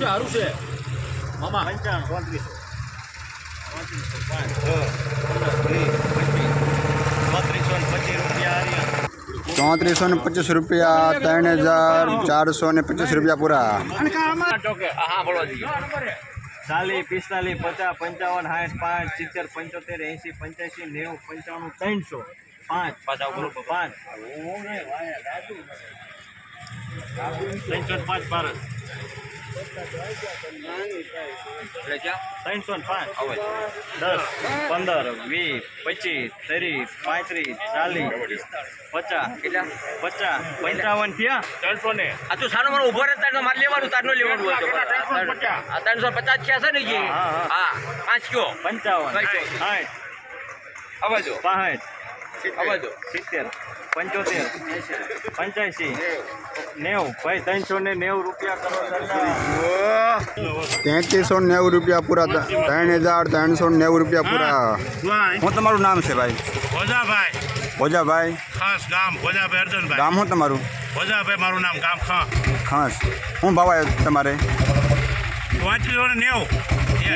છે સારું છે. મામા. પંચાણું પાંચ ને પચીસ રૂપિયા ચોત્રીસો ને પચીસ રૂપિયા ત્રણ હજાર ચારસો ને પચીસ રૂપિયા પૂરા. ચાલીસ પિસ્તાલીસ પચાસ પંચાવન સાઠ પાંચ સિત્તેર પંચોતેર એંસી પંચ્યાસી નેવું પંચાણું ત્રણસો. પાંચ. પાંચ. ત્રણસો પાંચ ભારત. ત્રણસો ને પાંચ દસ પંદર વીસ પચીસ ત્રીસ પાંત્રીસ ચાલીસ પચાસ કેટલા પચાસ પંચાવન થયા ત્રણસો ને આ તું સારો મારો ઊભો રહે તાર મારે લેવાનું તારનું લેવાનું આ ત્રણસો પચાસ થયા છે ને જી હા, પાંચ કયો પંચાવન? સાઠ આવા જો પાંઠ સિત્તેર પંચોતેર. પંચ્યાસી. નેવું. ભાઈ ત્રણસો ને નેવું રૂપિયા કરો સરદાર. તેત્રીસો ને નેવું રૂપિયા પૂરા ત્રણ હજાર ત્રણસો ને નેવું રૂપિયા પૂરા. શું તમારું નામ છે ભાઈ? ભોજાભાઈ. ભોજાભાઈ. ખાસ ગામ ભોજાભાઈ અર્જનભાઈ. ગામ શું તમારું? ભોજાભાઈ મારું નામ ગામ ખા. ખાસ. શું ભાવ આવ્યો તમારે? પાંત્રીસો ને નેવું.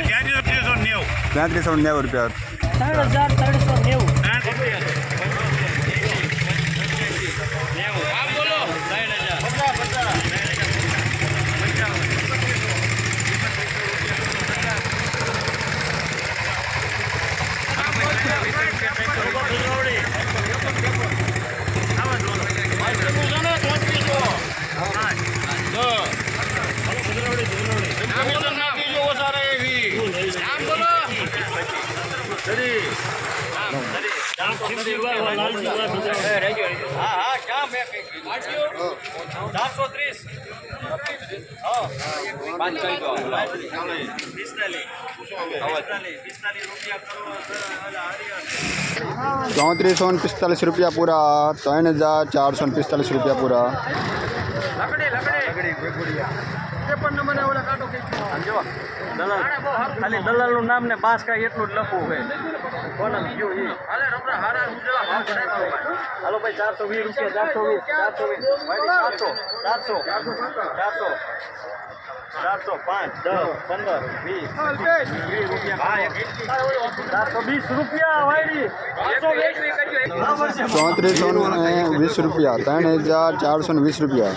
ત્યાંથી ત્રીસો ને નેવું. તેત્રીસો ને નેવું રૂપિયા. ત્રણ હજાર ત્રણસો નેવું આમ બોલો પચાસ પચાસ હા હા ક્યાં મેં ચારસો ત્રીસ દો પિસ્તાલીસ રૂપિયા પૂરા ત્રણ હજાર ચારસો પિસ્તાલીસ રૂપિયા પૂરા. ને પૂરા સમજો દલાલ. ખાલી દલાલનું નામ ને બાસ કાંઈ એટલું જ લખવું હોય. કોને ઈ? હાલો ભાઈ ચારસો વીસ રૂપિયા ચારસો વીસ ચારસો વીસ. ચારસો ચારસો ચારસો ચારસો પાંચ દસ પંદર વીસ ચારસો વીસ રૂપિયા ચોત્રીસો ને વીસ રૂપિયા ત્રણ હજાર ચારસો ને વીસ રૂપિયા.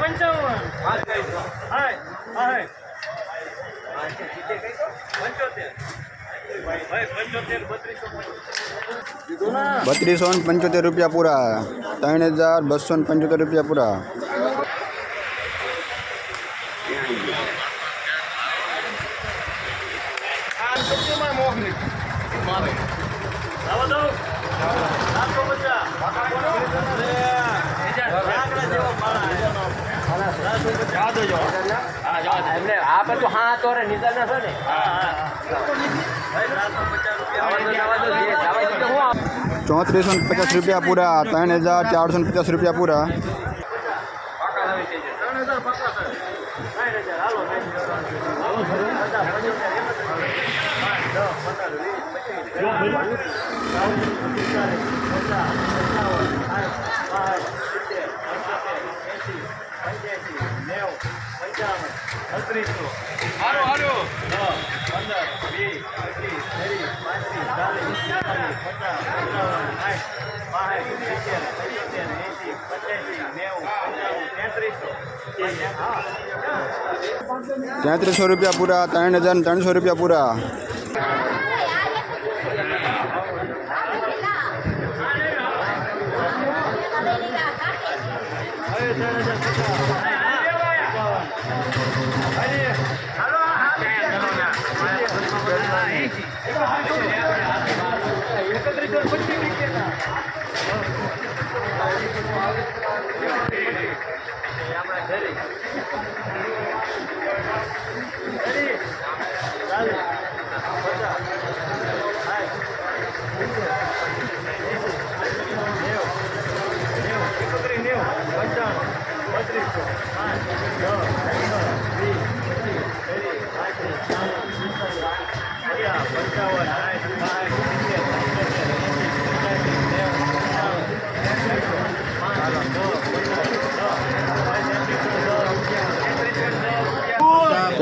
પંચાવન. પંચોતેર. બત્રીસો ને પંચોતેર રૂપિયા પૂરા. ત્રણ હજાર બસો ને પંચોતેર રૂપિયા પૂરા. આ બધું હા તો રે નિદાન ના? છે ને ચોત્રીસો ને પચાસ રૂપિયા પૂરા ત્રણ હજાર ચારસો ને પચાસ રૂપિયા પૂરા હારો હારો પંદર વીસ પચીસ ત્રીસ પાંત્રીસ ચાલીસ પિસ્તાલીસ પચાસ પંચાવન સાઠ તેત્રીસો તેત્રીસો રૂપિયા પૂરા, ત્રણ હજાર ત્રણસો રૂપિયા પૂરા.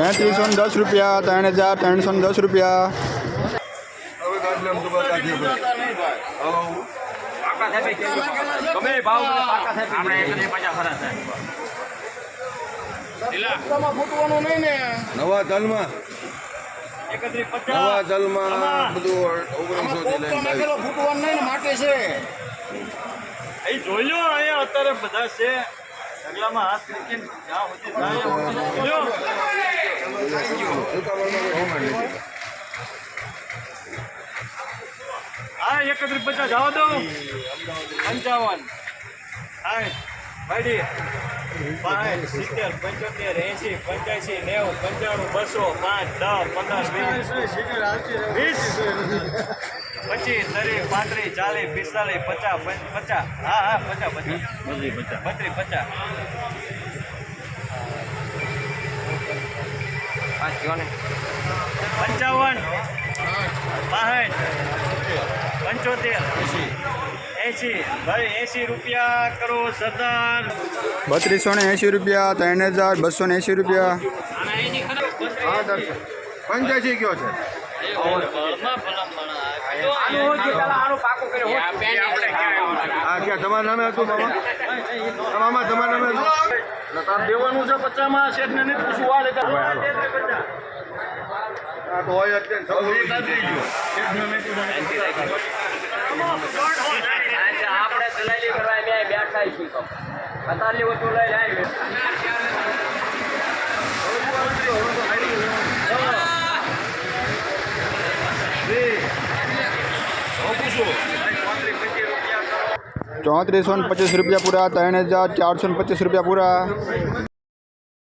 ભાવ દસ રૂપિયા ત્રણ આપણે ત્રણસો પચાસ ખરા સાહેબ નવા તલમાં. નવા તલમાં બધું ઓગણીસો થી લઈને બાવીસ. અહીં જોઈ લો અહીંયા અત્યારે બધા છે. ઢગલામાં હાથ મૂકીને જ્યાં સુધી જાય ત્યાં સુધી જોઈ લો. ઉતાવળમાં કોઈ ડિમાન્ડ નથી. હા એકત્રીસ પચાસ જવા દો. પંચાવન. સાઠ વાડી પાંચ સિત્તેર પંચોતેર એંસી પંચ્યાસી નેવું પંચાણું બસો પાંચ દસ પંદર વીસ. પચીસ ત્રીસ પાંત્રીસ ચાલીસ પિસ્તાલીસ પચાસ પચાસ. હા હા પચાસ પચાસ. બત્રીસ પચાસ. પાંચ ને? પંચાવન. બાસઠ પંચોતેર. એંસી ભાઈ એંસી રૂપિયા કરો સરદાર. બત્રીસો ને એસી રૂપિયા ત્રણ હજાર બસો ને એસી રૂપિયા. પંચ્યાસી કયો છે? તમારા નામે હતું મામા? તમારા નામે હતું? તાર દેવાનું છે પચાસમાં શેઠને નહીં પૂછવું આ લેતા હોય. આપણે દલાલી કરવા મેં બેઠા છીએ તો. અત્યારે વસ્તુ લઈ લાવી ચોત્રીસો ને પચીસ રૂપિયા પૂરા ત્રણ હજાર ચારસો ને પચીસ રૂપિયા પૂરા.